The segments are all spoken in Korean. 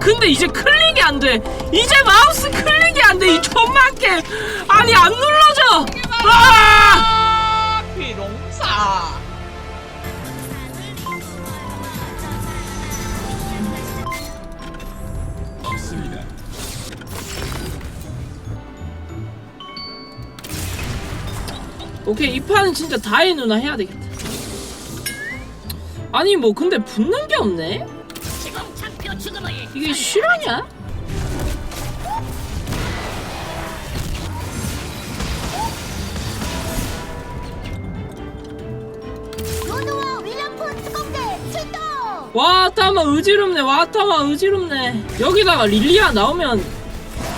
근데 이제 클릭이 안 돼. 이제 마우스 클릭이 안 돼. 이 존맛게. 아니 안 눌러져. 아! 비롱사 없습니다. 오케이 이 판은 진짜 다이 누나 해야 되겠다. 아니 뭐 근데 붙는 게 없네. 이게 실화냐? 로드와 윌리엄폰 특공대 출동! 와 타마 의지롭네 와 타마 의지롭네 여기다가 릴리아 나오면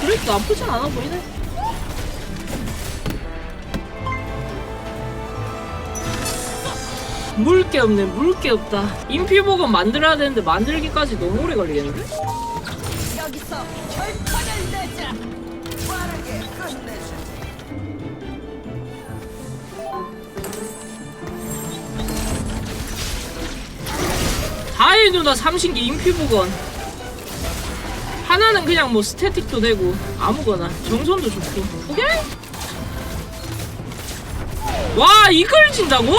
그래도 나쁘진 않아 보이네 물 게 없네 물 게 없다 인피복은 만들어야 되는데 만들기까지 너무 오래 걸리겠는데? 여기서 결판을 내자 빠르게 끝내주지 다이 누나 삼신기 인피복은 하나는 그냥 뭐 스태틱도 되고 아무거나 정선도 좋고 오케이? 와 이걸 진다고?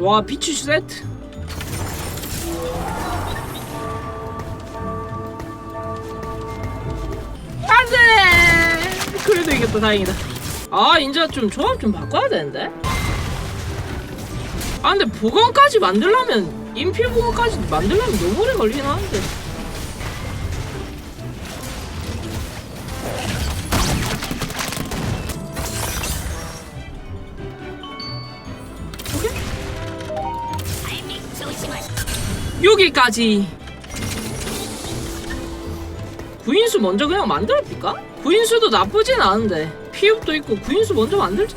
와 비추 세트? 안돼! 그래도 이겼다 다행이다. 아 이제 좀 조합 좀 바꿔야 되는데? 아 근데 보건까지 만들려면 인필 보건까지 만들려면 너무 오래 걸리긴 하는데 여기까지. 구인수 먼저 그냥 만들어볼까? 구인수도 나쁘진 않은데. 피읍도 있고 구인수 먼저 만들자.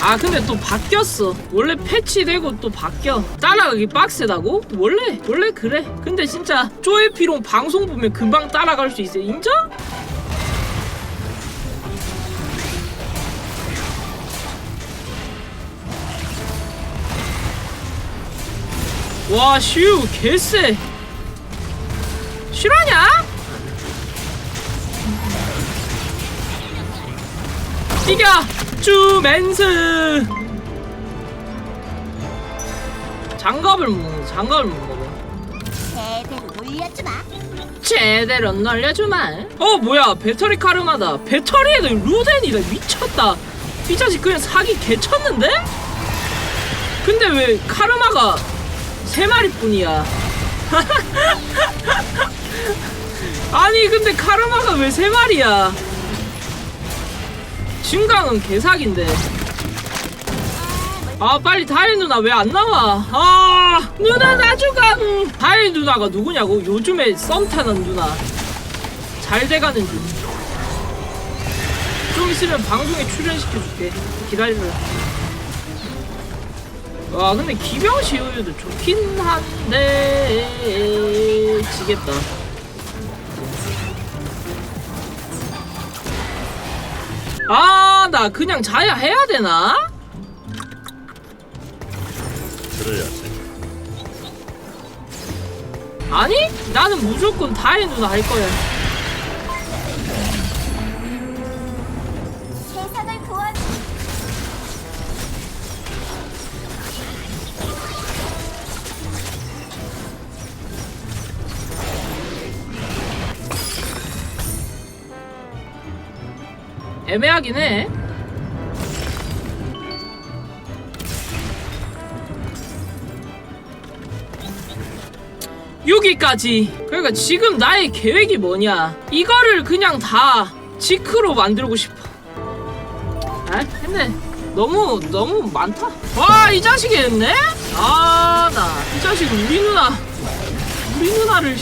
아 근데 또 바뀌었어. 원래 패치되고 또 바뀌어. 따라가기 빡세다고? 원래 원래 그래. 근데 진짜 쪼에피롱 방송 보면 금방 따라갈 수 있어. 인정? 와, 슈, 개쎄. 실화냐? 이겨! 주맨스! 장갑을 못 장갑을 못 먹어. 제대로 놀려주마 제대로 날려주마. 어, 뭐야, 배터리 카르마다. 배터리에도 루덴이다. 미쳤다. 이 자식 그냥 사기 개쳤는데? 근데 왜 카르마가 세 마리뿐이야? 아니 근데 카르마가 왜 세 마리야? 중강은 개사기인데. 아 빨리 다혜 누나 왜 안 나와? 아 누나 나주강. 다혜 누나가 누구냐고? 요즘에 썸 타는 누나. 잘 돼가는 중. 좀 있으면 방송에 출연시켜줄게. 기다려라. 와 근데 기병 시우유도 좋긴 한데 지겠다 아 나 그냥 자야 해야 되나? 그래야지. 아니 나는 무조건 다혜 누나 할 거야 애매하긴 해. 여기까지. 그러니까 지금 나의 계획이 뭐냐? 이거를 그냥 다 지크로 만들고 싶어. 아 근데 너무 너무 많다. 와 이 자식이 했네? 아 나 이 자식 우리 누나 우리 누나를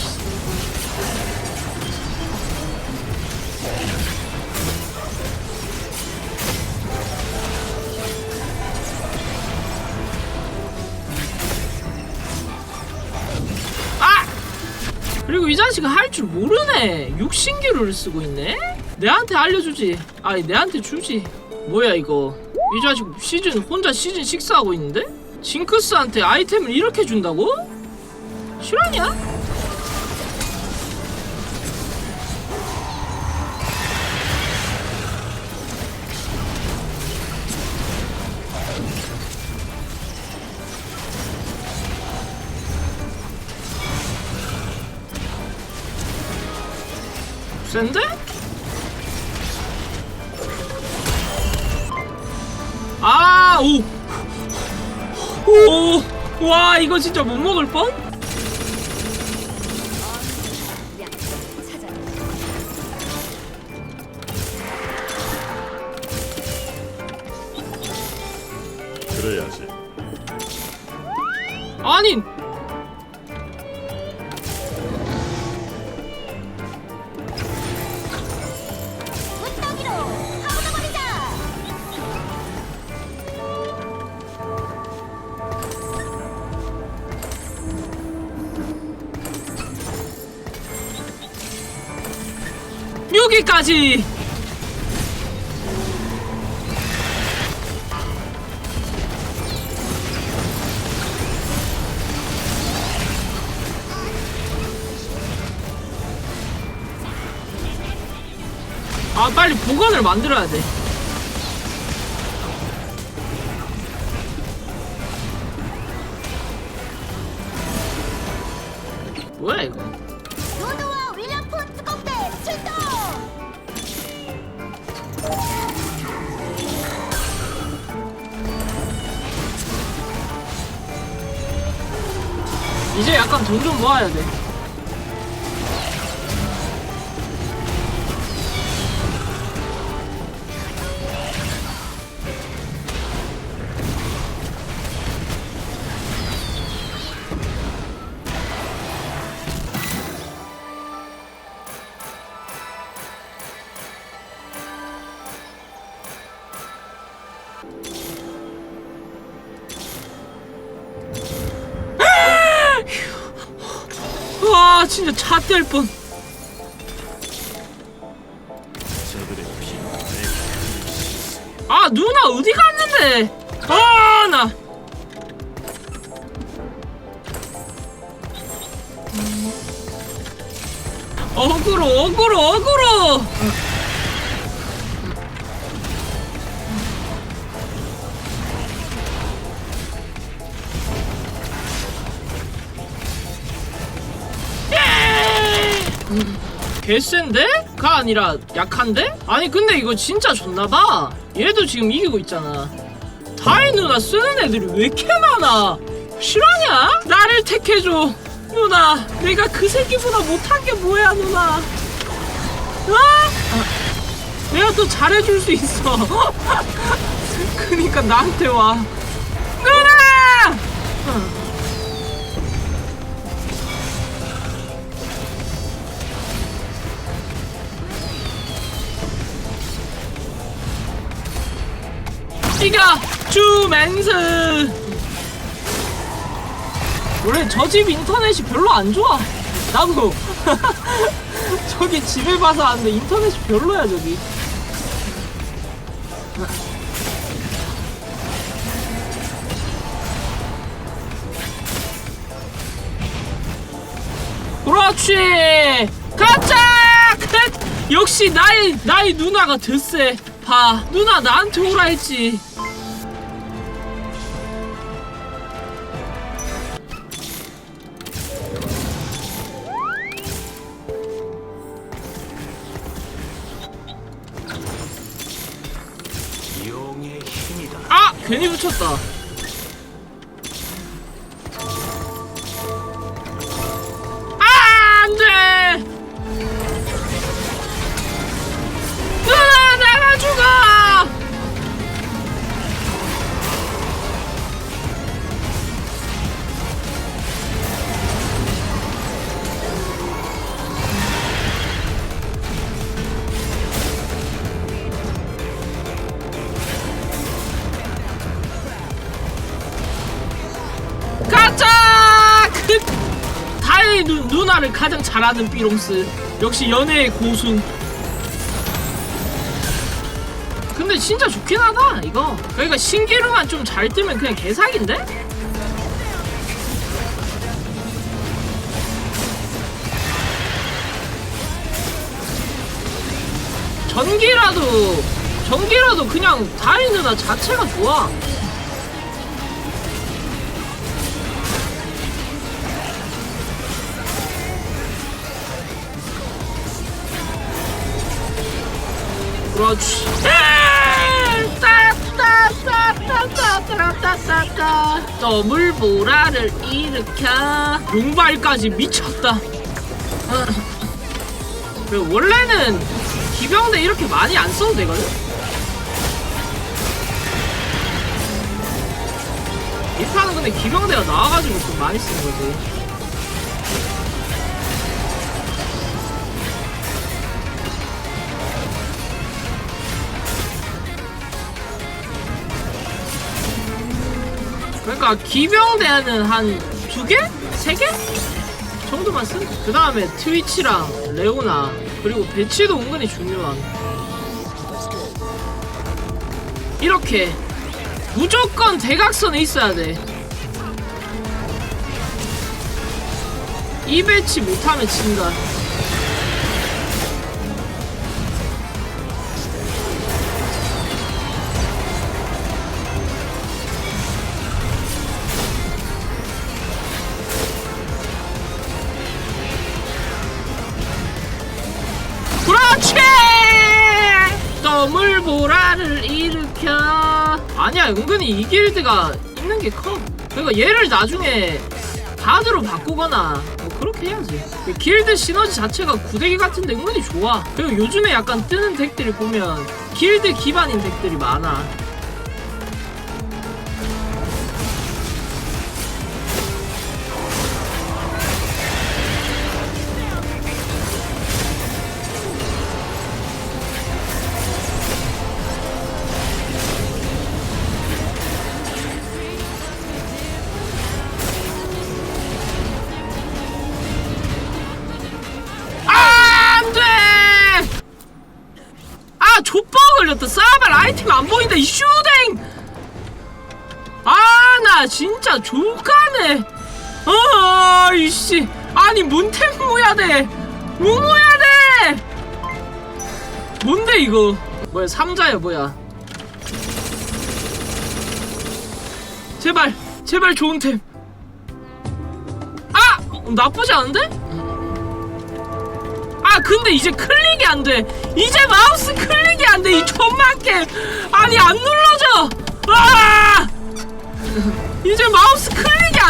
그리고 이 자식은 할 줄 모르네. 육신기를 쓰고 있네. 내한테 알려주지. 아니 내한테 주지. 뭐야 이거? 이 자식 시즌 혼자 시즌 6 하고 있는데? 징크스한테 아이템을 이렇게 준다고? 실화냐? 센데? 아, 오! 오! 와, 이거 진짜 못 먹을 뻔? 그래야지. 아니! 여기까지! 아, 빨리 보관을 만들어야 돼. 뭐야, 이거? 돈 좀 모아야 돼. 와, 진짜 차뗄 뻔. 아 누나 어디 갔는데? 아 나. 어그로 어그로 어그로. 개센데? 가 아니라 약한데? 아니 근데 이거 진짜 좋나봐 얘도 지금 이기고 있잖아 다이 누나 쓰는 애들이 왜 이렇게 많아 실화냐? 나를 택해줘 누나 내가 그 새끼보다 못한 게 뭐야 누나 아? 내가 또 잘해줄 수 있어 그니까 나한테 와 누나! 이겨 주맨스! 원래 저 집 인터넷이 별로 안 좋아. 나도. 저기 집을 봐서 아는데 인터넷이 별로야 저기. 그렇지! 가자! 끝! 역시 나의 나의 누나가 드세. 봐 누나 나한테 오라 했지 괜히 붙였다 누, 누나를 가장 잘하는 삐롱스. 역시 연애의 고수 근데 진짜 좋긴 하다 이거. 그러니까 신기루만 좀 잘 뜨면 그냥 개사기인데? 전기라도 전기라도 그냥 다이 누나 자체가 좋아 그렇지. 더물 보라를 일으켜 용발까지 미쳤다. 어. 원래는 기병대 이렇게 많이 안 써도 되거든. 이 판은 근데 기병대가 나와가지고 좀 많이 쓰는 거지. 그러니까 기병대는 한 두 개? 세 개? 정도만 쓴? 그 다음에 트위치랑 레오나 그리고 배치도 은근히 중요한 이렇게 무조건 대각선에 있어야 돼. 이 배치 못하면 진다. 그렇지! 더물보라를 일으켜. 아니야, 은근히 이 길드가 있는 게 커. 그러니까 얘를 나중에 가드로 바꾸거나 뭐 그렇게 해야지. 그 길드 시너지 자체가 구대기 같은데 은근히 좋아. 그리고 요즘에 약간 뜨는 덱들이 보면 길드 기반인 덱들이 많아. 아, 이 슈댕! 아, 나 진짜 족하네. 아, 이씨. 아니, 문템 모야 돼. 뭐 모야 돼! 뭔데, 이거? 뭐야, 삼자야, 뭐야. 제발, 제발 좋은 템. 아! 나쁘지 않은데? 아 근데 이제 클릭이 안 돼. 이제 마우스 클릭이 안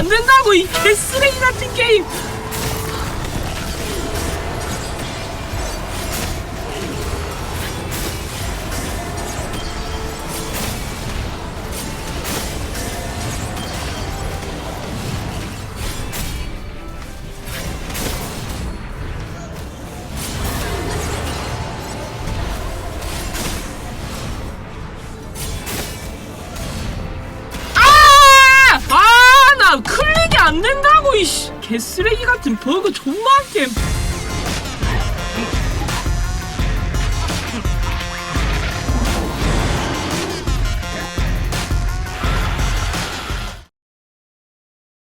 안 된다고 이 개쓰레기 같은 게임. 이씨. 개쓰레기 같은 버그 존맛게.